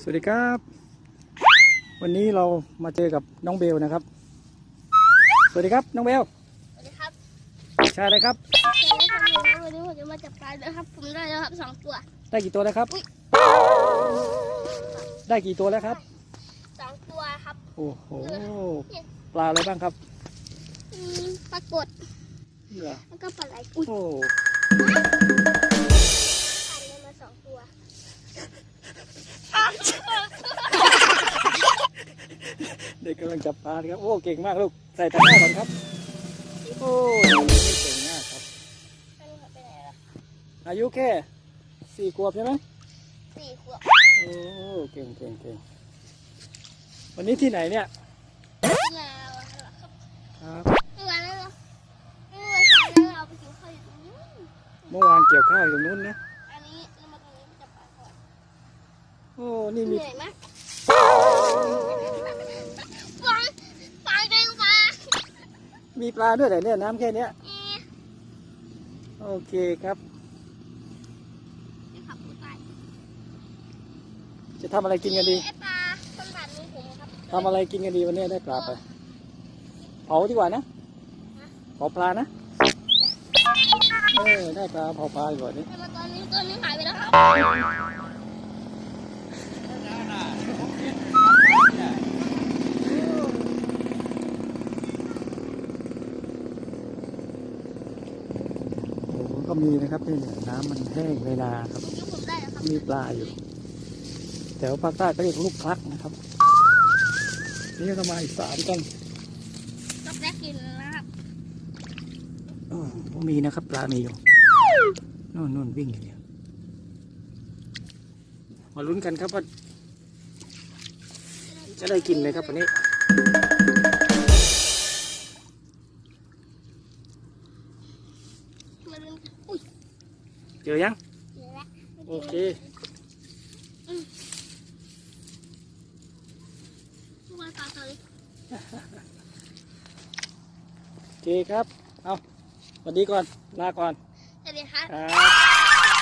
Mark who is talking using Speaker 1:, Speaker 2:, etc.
Speaker 1: สวัสดีครับ วันนี้เรามาเจอกับน้องเบลนะครับ สวัสดีครับน้องเบล
Speaker 2: สวัสดีครับ
Speaker 1: ใช่เลยครับ
Speaker 2: วันนี้ผมวันนี้ผมจะมาจับปลาด้วยครับ ผมได้แล้วครับสองตัว
Speaker 1: ได้กี่ตัวแล้วครับ ได้กี่ตัวแล้วครับ
Speaker 2: สองตัวครับ
Speaker 1: โอ้โหปลาอะไรบ้างครับ
Speaker 2: อืมปรากฏ
Speaker 1: เหรอ
Speaker 2: แล้วก็ปลาไหลอุ้ย
Speaker 1: เด็กกำลังจับปลานะครับ โอ้ เก่งมากลูก ใส่ตะกร้าก่อนครับ โอ้เก่งมากครับ
Speaker 2: อันนี้เขาไปไหนล่ะ
Speaker 1: อายุแค่สี่ขวบใช่ไหม
Speaker 2: สี่ขวบ
Speaker 1: โอ้ เก่งเก่งเก่งวันนี้ที่ไหนเนี่ย
Speaker 2: แล้วครับ
Speaker 1: ครับ
Speaker 2: เมื่อวานนั้นเราเมื่อวานเช้านั้นเราไปกินข้าวอยู่ตรงนู้น
Speaker 1: เมื่อวานเกี่ยวข้าวอยู่ตรงนู้นนะ
Speaker 2: อันนี้เรามาตรงนี้จับปลาก่อน
Speaker 1: โอ้ นี่
Speaker 2: เห
Speaker 1: มี
Speaker 2: นื่อยไหมปลาปลาแกงปลา
Speaker 1: มีปลาด้วยเหรอเนี่ยน้ำแค่เนี้ย
Speaker 2: เอ๊ะ
Speaker 1: โอเคครับ
Speaker 2: ไม่ขับกูตาย
Speaker 1: จะทำอะไรกินกันดี
Speaker 2: ไอปลาต้นแบบนี้ผมครับ
Speaker 1: ทำอะไรกินกันดีวันนี้ได้ปลาไป เผาดีกว่านะเผาปลานะเออได้ปลาเผาปลาดีกว่านี้
Speaker 2: แต่มาตอนนี้ตัวนี้หายไปแล้วครับ
Speaker 1: โอ้โห ก็มีนะครับนี่เนี่ยน้ำมันแห้งเวลาครับ
Speaker 2: เมื่อกี้ผมได้แล้วครับ
Speaker 1: มีปลาอยู่แถวภาคใต้ก็เรียกลูกคลักนะครับ นี่ก็มาอีกสามกัน
Speaker 2: ก็แรกกินนะครับ
Speaker 1: อ๋อก็มีนะครับปลามีอยู่นู่นนู่นวิ่งอยู่เนี่ยมาลุ้นกันครับว่าจะได้กินไหมครับวันนี้
Speaker 2: มาดูอุ้ย
Speaker 1: เจอยัง
Speaker 2: เจอแล้ว
Speaker 1: โอเค
Speaker 2: ทุกคนตาตาเลย
Speaker 1: โอเคครับ เอาสวัสดีก่อน ลาก่อน
Speaker 2: สวัสดีครับ
Speaker 1: ครับ